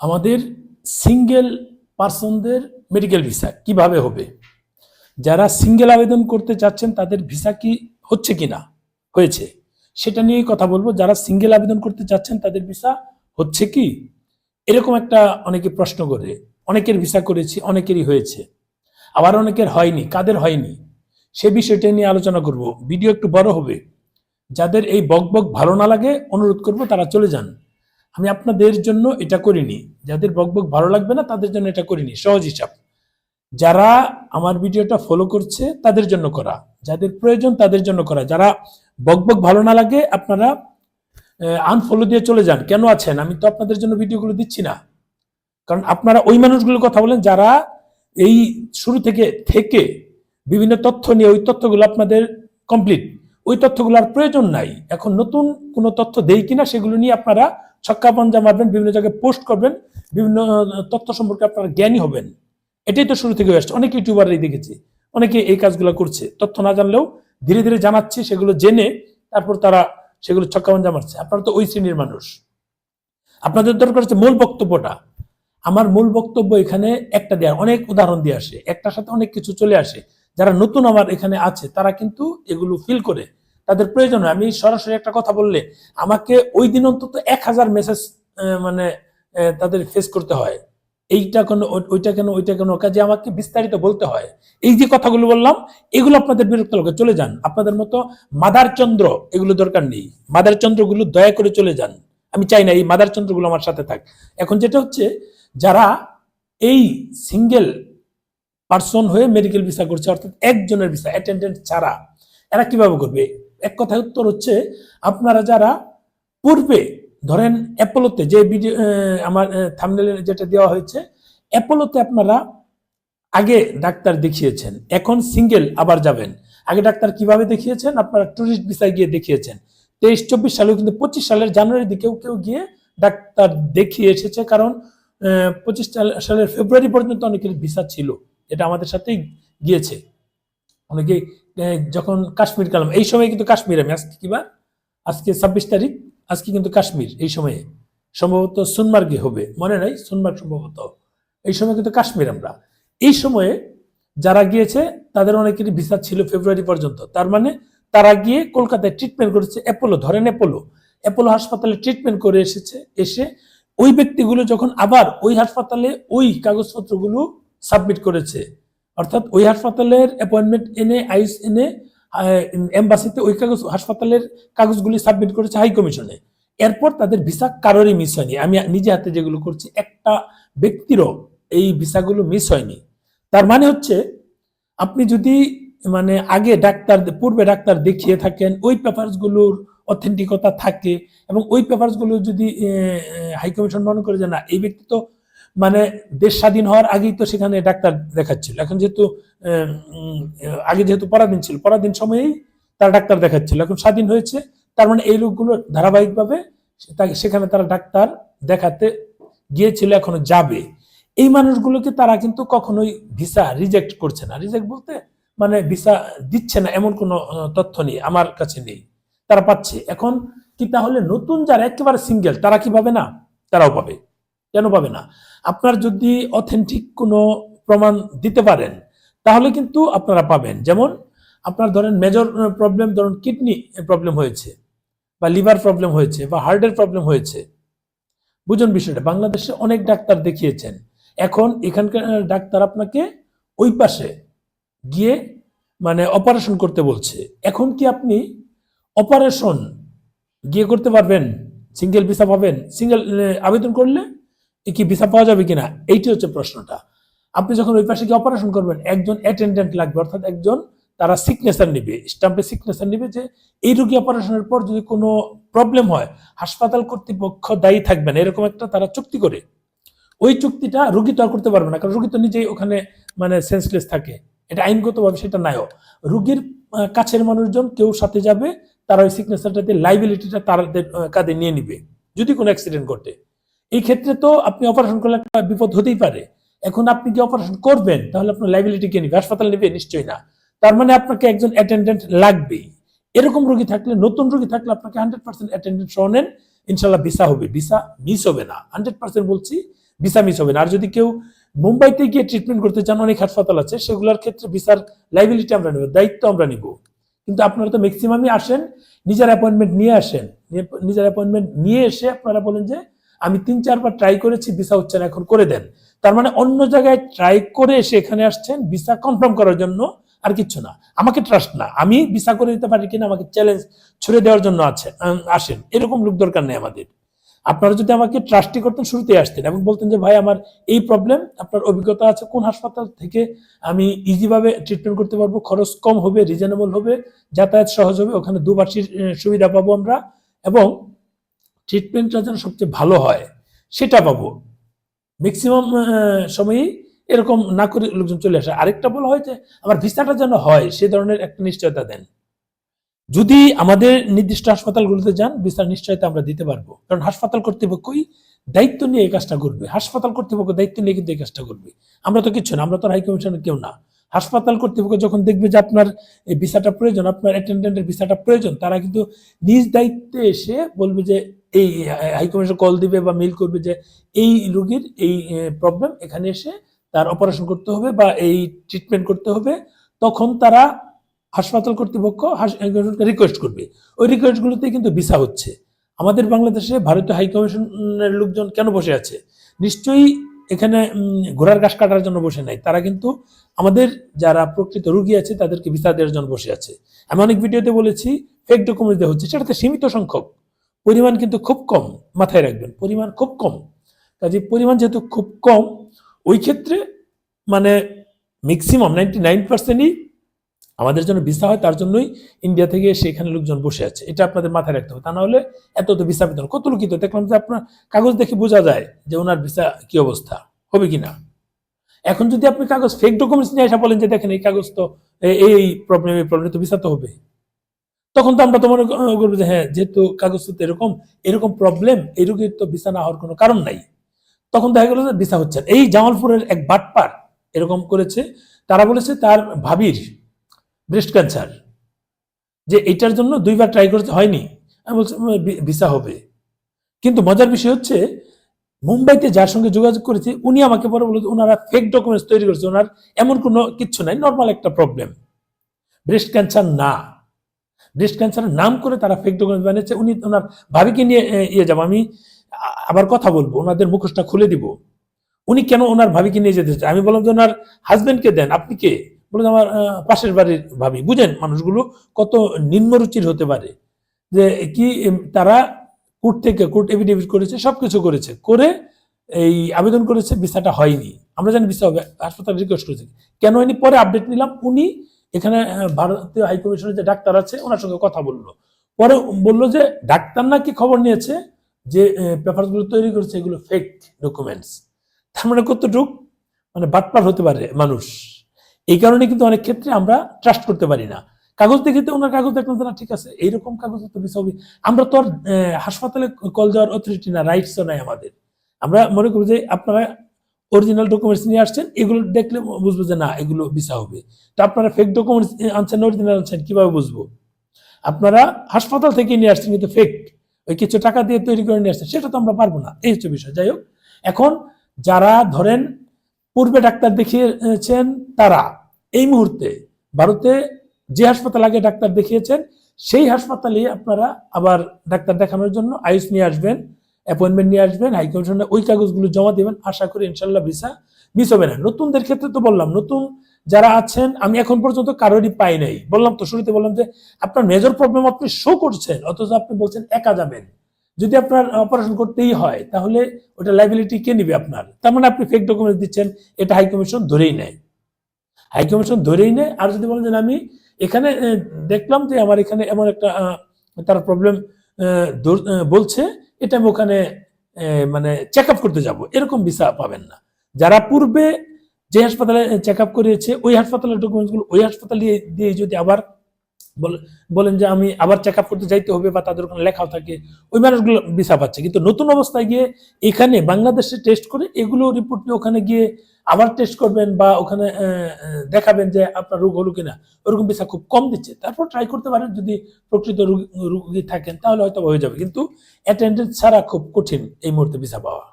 আমাদের single পার্সনদের medical visa কীভাবে হবে? যারা সিঙ্গেল আবেদন করতে চাচ্ছেন, তাদের ভিসা কি হচ্ছে কিনা? হয়েছে। সেটা নিয়েই কথা বলব। যারা সিঙ্গেল আবেদন করতে চাচ্ছেন, তাদের ভিসা হচ্ছে কি? এরকম একটা অনেকে প্রশ্ন করে। অনেকের ভিসা করেছি, অনেকেরই হয়েছে। আবার অনেকের হয়নি, কাদের হয়নি? সে বিষয়টা নিয়ে আলোচনা করব। ভিডিও একটু বড় হবে। যাদের এই বক বক ভালো না লাগে, অনুরোধ করব তারা চলে যান। আমি আপনাদের জন্য এটা করিনি। যাদের বকবক ভালো লাগবে না, তাদের জন্য এটা করিনি। সহজ হিসাব। যারা আমার ভিডিওটা ফলো করছে, তাদের জন্য করা। যাদের প্রয়োজন, তাদের জন্য করা। যারা বকবক ভালো না লাগে, আপনারা আনফলো দিয়ে চলে যান। কেন আছেন? আমি তো আপনাদের জন্য ভিডিওগুলো দিচ্ছি না। কারণ আপনারা ওই মানুষগুলোর কথা বলেন, যারা এই শুরু থেকে থেকে বিভিন্ন তথ্য নিয়ে ওই তথ্যগুলো আপনাদের কমপ্লিট ওই তথ্যগুলো আর প্রয়োজন নাই। এখন নতুন কোনো তথ্য দেই কিনা, সেগুলো নিয়ে আপনারা ছক্কা পঞ্জা মারবেন, বিভিন্ন জায়গায় পোস্ট করবেন, বিভিন্ন তথ্য সম্পর্কে আপনারা জ্ঞানী হবেন। এটাই তো শুরু থেকে আসছে। অনেক ইউটিউবারই দেখেছি, অনেকে এই কাজগুলো করছে। তথ্য না জানলেও ধীরে ধীরে জানাচ্ছে, সেগুলো জেনে তারপর তারা সেগুলো ছক্কা পঞ্জা মারছে। আপনারা তো ওই শ্রেণির মানুষ। আপনাদের দরকার হচ্ছে মূল বক্তব্যটা। আমার মূল বক্তব্য এখানে একটা দেওয়া অনেক উদাহরণ দিয়ে আসে। একটার সাথে অনেক কিছু চলে আসে। যারা নতুন আমার এখানে আছে, তারা কিন্তু এগুলো ফিল করে। তাদের প্রয়োজন আমি সরাসরি একটা কথা বললে, আমাকে ওই দিন অন্তত এক হাজার মেসেজ মানে তাদের ফেস করতে হয়। এইটা কেন, ওই- ওইটা কেন ওইটা কেন? কাজে আমাকে বিস্তারিত বলতে হয়। এই যে কথাগুলো বললাম, এগুলো আপনাদের বিরক্ত লাগে চলে যান। আপনাদের মতো মাদার চন্দ্র এগুলো দরকার নেই। মাদার চন্দ্রগুলো দয়া করে চলে যান। আমি চাই না এই মাদার চন্দ্রগুলো আমার সাথে থাক। এখন যেটা হচ্ছে, যারা এই সিঙ্গেল পার্সন হয়ে মেডিকেল ভিসা করছে, অর্থাৎ একজনের ভিসা অ্যাটেন্ডেন্ট ছাড়া, এরা কীভাবে করবে? এক কথায় উত্তর হচ্ছে, আপনারা যারা পূর্বে, ধরেন অ্যাপোলোতে যে ভিডিও আমার থামনেলে যেটা দেওয়া হয়েছে, অ্যাপোলোতে আপনারা আগে ডাক্তার দেখিয়েছেন, এখন সিঙ্গেল আবার যাবেন। আগে ডাক্তার কীভাবে দেখিয়েছেন? আপনারা টুরিস্ট ভিসায় গিয়ে দেখিয়েছেন। তেইশ, চব্বিশ সালেও কিন্তু পঁচিশ সালের জানুয়ারির দিকেও কেউ গিয়ে ডাক্তার দেখিয়ে এসেছে, কারণ পঁচিশ সালের ফেব্রুয়ারি পর্যন্ত অনেকের ভিসা ছিল। এটা আমাদের সাথেই গিয়েছে। অনেকে যখন কাশ্মীর কালাম এই সময় কিন্তু কাশ্মীর আমি, আজকে কিবার আজকে ছাব্বিশ তারিখ, আজকে কিন্তু কাশ্মীর এই সময়ে। সম্ভবত সোনমার্গে হবে, মনে নাই? সোনমার্গ সম্ভবত। এই সময় কিন্তু কাশ্মীর আমরা। এই সময়ে যারা গিয়েছে, তাদের অনেকেরই ভিসা ছিল ফেব্রুয়ারি পর্যন্ত। তার মানে তারা গিয়ে কলকাতায় ট্রিটমেন্ট করেছে অ্যাপোলো ধরেন অ্যাপোলো অ্যাপোলো হাসপাতালে ট্রিটমেন্ট করে এসেছে, এসে ওই ব্যক্তিগুলো যখন আবার ওই হাসপাতালে ওই কাগজপত্রগুলো সাবমিট করেছে অর্থাৎ ওই হাসপাতালের অ্যাপয়েন্টমেন্ট এনে, আইস এনে এম্বাসিতে ওই কাগজ, হাসপাতালের কাগজগুলি সাবমিট করেছে হাই কমিশনে এরপর তাদের ভিসা কারোরই মিস হয়নি। আমি নিজে হাতে যেগুলো করছি, একটা ব্যক্তিরও এই ভিসাগুলো মিস হয়নি। তার মানে হচ্ছে, আপনি যদি মানে আগে ডাক্তার, পূর্বে ডাক্তার দেখিয়ে থাকেন, ওই পেপারসগুলোর অথেন্টিকতা থাকে এবং ওই পেপারসগুলো যদি হাই কমিশন মনে করে যে না, এই ব্যক্তি তো মানে দেশ স্বাধীন হওয়ার আগেই তো সেখানে ডাক্তার দেখাচ্ছিল। এখন যেহেতু আগে যেহেতু পরাধীন ছিল, পরাধীন সময়েই তারা ডাক্তার দেখাচ্ছিল। এখন স্বাধীন হয়েছে, তার মানে এই লোকগুলো ধারাবাহিকভাবে সেখানে তারা ডাক্তার দেখাতে গিয়েছিল, এখনও যাবে। এই মানুষগুলোকে তারা কিন্তু কখনোই ভিসা রিজেক্ট করছে না। রিজেক্ট বলতে মানে ভিসা দিচ্ছে না, এমন কোনো তথ্য নেই, আমার কাছে নেই। তারা পাচ্ছে। এখন কি তাহলে নতুন যারা একেবারে সিঙ্গেল তারা কি পাবে না? তারাও পাবে। কেন পাবে না? আপনার যদি অথেন্টিক কোনো প্রমাণ দিতে পারেন, তাহলে কিন্তু আপনারা পাবেন। যেমন, আপনার ধরেন মেজর প্রবলেম ধরুন কিডনি প্রবলেম হয়েছে, বা লিভার প্রবলেম হয়েছে, বা হার্টের প্রবলেম হয়েছে। বুঝুন বিষয়টা, বাংলাদেশে অনেক ডাক্তার দেখিয়েছেন। এখন এখানকার ডাক্তার আপনাকে ওই পাশে গিয়ে মানে অপারেশন করতে বলছে। এখন কি আপনি অপারেশন গিয়ে করতে পারবেন? সিঙ্গেল ভিসা পাবেন? সিঙ্গেল আবেদন করলে? কি ভিসা পাওয়া যাবে কিনা? এইটি হচ্ছে প্রশ্নটা। আপনি যখন ওই পাশে গিয়ে অপারেশন করবেন, একজন অ্যাটেন্ডেন্ট লাগবে, অর্থাৎ একজন তারা সিগনেচার নিবে স্টাম্পে সিগনেচার নিবে যে এই রোগী অপারেশনের পর যদি কোনো প্রবলেম হয়, হাসপাতাল কর্তৃপক্ষ দায়ী থাকবেন, এরকম একটা তারা চুক্তি করে। ওই চুক্তিটা রোগী তো আর করতে পারবে না, কারণ রোগী তো নিজেই ওখানে মানে সেন্সলেস থাকে। এটা আইনগতভাবে সেটা নাইও রোগীর কাছের মানুষজন কেউ সাথে যাবে, তারা ওই সিগনেচারটাতে লাইবিলিটিটা তাদের কাঁধে নিয়ে নিবে, যদি কোনো অ্যাক্সিডেন্ট ঘটে। এই ক্ষেত্রে তো আপনি অপারেশন করলে একটা বিপদ হতেই পারে। এখন আপনি কি অপারেশন করবেন, তাহলে আপনার লাইবিলিটি কে নিবে? হাসপাতাল নেবে? নিশ্চয়ই না। তার মানে আপনাকে একজন অ্যাটেন্ডেন্ট লাগবেই। এরকম রোগী থাকলে, নতুন রোগী থাকলে আপনাকে হান্ড্রেড পার্সেন্ট অ্যাটেন্ডেন্ট সহ নেন। ইনশাল্লাহ ভিসা হবে। ভিসা মিস হবে না। হান্ড্রেড পার্সেন্ট বলছি, ভিসা মিস হবে না। আর যদি কেউ মুম্বাইতে গিয়ে ট্রিটমেন্ট করতে চান, অনেক হাসপাতাল আছে, সেগুলোর ক্ষেত্রে ভিসার লাইবিলিটি আমরা নেব, দায়িত্ব আমরা নিব। কিন্তু আপনারা তো ম্যাক্সিমামই আসেন, নিজের অ্যাপয়েন্টমেন্ট নিয়ে আসেন। নিজের অ্যাপয়েন্টমেন্ট নিয়ে এসে আপনারা বলেন যে আমি তিন চারবার ট্রাই করেছি ভিসা হচ্ছে না, এখন করে দেন। তার মানে অন্য জায়গায় ট্রাই করে এসে এখানে আসছেন ভিসা কনফার্ম করার জন্য আর কিচ্ছু না। আমাকে ট্রাস্ট না। আমি ভিসা করে দিতে পারি কিনা, আমাকে চ্যালেঞ্জ ছুড়ে দেওয়ার জন্য আছে আসেন। এরকম লোক দরকার নেই আমাদের। আপনারা যদি আমাকে ট্রাস্টি করতেন, শুরুতেই আসতেন এবং বলতেন যে, ভাই, আমার এই প্রবলেম আপনার অভিজ্ঞতা আছে, কোন হাসপাতাল থেকে আমি ইজিভাবে ট্রিটমেন্ট করতে পারব? খরচ কম হবে রিজনেবল হবে, যাতায়াত সহজ হবে, ওখানে দুবার্ষিক সুবিধা পাবো আমরা। এবং ট্রিটমেন্টটা যেন সবচেয়ে ভালো হয়, সেটা পাবো। ম্যাক্সিমাম সময়ই এরকম না করে লোকজন চলে আসে। আরেকটা বলা হয় যে, আমার ভিসাটা যেন হয়, সে ধরনের একটা নিশ্চয়তা দেন। যদি আমাদের নির্দিষ্ট হাসপাতালগুলোতে যান, ভিসার নিশ্চয়তা আমরা দিতে পারব। কারণ হাসপাতাল কর্তৃপক্ষই দায়িত্ব নিয়ে এই কাজটা করবে। হাসপাতাল কর্তৃপক্ষ দায়িত্ব নিয়ে কিন্তু এই কাজটা করবে। আমরা তো কিছু না, আমরা তো হাই কমিশনের কেউ না। হাসপাতাল কর্তৃপক্ষ যখন দেখবে যে আপনার এই ভিসাটা প্রয়োজন, আপনার অ্যাটেন্ডেন্টের ভিসাটা প্রয়োজন, তারা কিন্তু নিজ দায়িত্বে এসে বলবে যে এই হাই কমিশন কল দিবে বা মেল করবে যে এই রোগীর এই প্রবলেম এখানে এসে তার অপারেশন করতে হবে বা এই ট্রিটমেন্ট করতে হবে, তখন তারা হাসপাতাল কর্তৃপক্ষ রিকোয়েস্ট করবে। ওই রিকোয়েস্টগুলোতে কিন্তু ভিসা হচ্ছে। আমাদের বাংলাদেশে ভারতীয় হাই কমিশনের লোকজন কেন বসে আছে? নিশ্চয়ই এখানে ঘোড়ার ঘাস কাটার জন্য বসে নাই। তারা কিন্তু আমাদের যারা প্রকৃত রুগী আছে তাদেরকে ভিসা দেওয়ার জন্য বসে আছে। আমি অনেক ভিডিওতে বলেছি ফেক ডকুমেন্ট দেওয়া হচ্ছে, সেটাতে সীমিত সংখ্যক। পরিমাণ কিন্তু খুব কম মাথায় রাখবেন, পরিমাণ খুব কম। কাজে পরিমাণ যেহেতু খুব কম, ওই ক্ষেত্রে মানে ম্যাক্সিমাম নাইনটি নাইন পার্সেন্টই আমাদের জন্য ভিসা হয়, তার জন্যই ইন্ডিয়া থেকে সেখানে লোকজন বসে আছে। এটা আপনাদের মাথায় রাখতে হবে, তা না হলে এত তো ভিসা বেতন, কত লোকিত? দেখলাম যে আপনার কাগজ দেখে বোঝা যায় যে ওনার ভিসা কি অবস্থা, হবে কিনা? এখন যদি আপনি কাগজ ফেক ডকুমেন্টস নিয়ে আসা বলেন যে দেখেন এই কাগজ তো, এই প্রবলেম এই প্রবলেম তো ভিসা তো হবে তখন তো আমরা তো মনে করব যে হ্যাঁ যেহেতু কাগজ তো এরকম এরকম প্রবলেম এই রোগীর তো ভিসা না হওয়ার কোনো কারণ নাই। তখন দেখা গেল যে ভিসা হচ্ছে এই জামালপুরের এক বাটপার এরকম করেছে, তারা বলেছে তার ভাবির ব্রেস্ট ক্যান্সার যে এটার জন্য দুইবার ট্রাই করেছে, হয়নি। আমি বলছি ভিসা হবে। কিন্তু মজার বিষয় হচ্ছে, মুম্বাইতে যার সঙ্গে যোগাযোগ করেছে, উনি আমাকে পরে বলে ওনারা ফেক ডকুমেন্টস তৈরি করেছে, ওনার এমন কোনো কিচ্ছু নাই নর্মাল একটা প্রবলেম ব্রেস্ট ক্যান্সার না। ব্রেস্ট ক্যান্সারের নাম করে তারা ফেক ডকুমেন্ট বানিয়েছে। উনি ওনার ভাবিকে নিয়ে ইয়ে যাব। আমি আবার কথা বলব, ওনাদের মুখোশটা খুলে দিব। উনি কেন ওনার ভাবিকে নিয়ে যেতে চায়? আমি বললাম যে, ওনার হাজবেন্ডকে দেন, আপনি কে? বললেন আমার পাশের বাড়ির ভাবি। বুঝেন মানুষগুলো কত নিম্নরুচির হতে পারে। যে, কি তারা কোর্ট থেকে কোর্ট এফিডেভিট করেছে, সবকিছু করেছে। করে এই আবেদন করেছে, ভিসাটা হয়নি। আমরা জানি ভিসা হবে, হাসপাতাল রিকোয়েস্ট করেছে। কেন হয়নি? পরে আপডেট নিলাম। উনি এখানে ভারতীয় হাই কমিশনের যে ডাক্তার আছে, ওনার সঙ্গে কথা বলল। পরে বলল যে, ডাক্তার নাকি খবর নিয়েছে যে পেপারগুলো তৈরি করেছে, এগুলো ফেক ডকুমেন্টস তার মানে কতটুক? মানে বাটপার হতে পারে মানুষ। এই কারণে কিন্তু অনেক ক্ষেত্রে আমরা ট্রাস্ট করতে পারি না। কাগজ দেখে তো ওনার কাগজ দেখলাম না, ঠিক আছে, এইরকম কাগজ তো আমরা তো আর হাসপাতালে কল দেওয়ার অথরিটি না রাইটসও নাই আমাদের। আমরা মনে করি যে, আপনারা অরিজিনাল ডকুমেন্টস নিয়ে আসছেন, এগুলো দেখলে বুঝব যে না, এগুলো ভিসা হবে। তা আপনারা ফেক ডকুমেন্টস আনছেন অরিজিনাল আনছেন, কীভাবে বুঝব? আপনারা হাসপাতাল থেকে নিয়ে আসছেন, কিন্তু ফেক ওই কিছু টাকা দিয়ে তৈরি করে নিয়ে আসছেন, সেটা তো আমরা পারব না, এই হচ্ছে বিষয়। যাই হোক, এখন যারা ধরেন পূর্বে ডাক্তার দেখিয়েছেন, তারা এই মুহূর্তে ভারতে যে হাসপাতাল আগে ডাক্তার দেখিয়েছেন, সেই হাসপাতালে আপনারা আবার ডাক্তার দেখানোর জন্য আয়ুষ নিয়ে আসবেন। অ্যাপয়েন্টমেন্ট নিয়ে আসবেন হাই কমিশনে ওই কাগজগুলো জমা দেবেন, আশা করি ইনশাল্লাহ ভিসা মিস হবে না। নতুনদের ক্ষেত্রে তো বললাম, নতুন যারা আছেন, আমি এখন পর্যন্ত কারোরই পাই নাই। বললাম তো শুরুতে বললাম যে, আপনার মেজর প্রবলেম আপনি শো করছেন, অথচ আপনি বলছেন একা যাবেন। যদি আপনার অপারেশন করতেই হয়, তাহলে ওটা লাইবিলিটি কে নিবে আপনার? তার মানে আপনি ফেক ডকুমেন্ট দিচ্ছেন, এটা হাই কমিশন ধরেই নেয়। হাই কমিশন ধরেই নেয়, আর যদি বলেন যে আমি এখানে দেখলাম যে আমার এখানে এমন একটা তার প্রবলেম বলছে, এটা আমি ওখানে মানে চেক আপ করতে যাব। এরকম ভিসা পাবেন না। যারা পূর্বে যে হাসপাতালে চেক আপ করিয়েছে, ওই হাসপাতালের ডকুমেন্টসগুলো ওই হাসপাতালে দিয়ে যদি আবার বল- বলেন যে আমি আবার চেক আপ করতে যাইতে হবে বা তাদের ওখানে লেখাও থাকে, ওই মানুষগুলো ভিসা পাচ্ছে। কিন্তু নতুন অবস্থায় গিয়ে এখানে বাংলাদেশে টেস্ট করে, এগুলো রিপোর্ট নিয়ে ওখানে গিয়ে আবার টেস্ট করবেন বা ওখানে দেখাবেন যে আপনার রোগ হলো কিনা। ওরকম ভিসা খুব কম দিচ্ছে। তারপর ট্রাই করতে পারেন যদি প্রকৃত রোগী রোগী থাকেন, তাহলে হয়তো হয়ে যাবে। কিন্তু অ্যাটেন্ডেন্স ছাড়া খুব কঠিন এই মুহূর্তে ভিসা পাওয়া।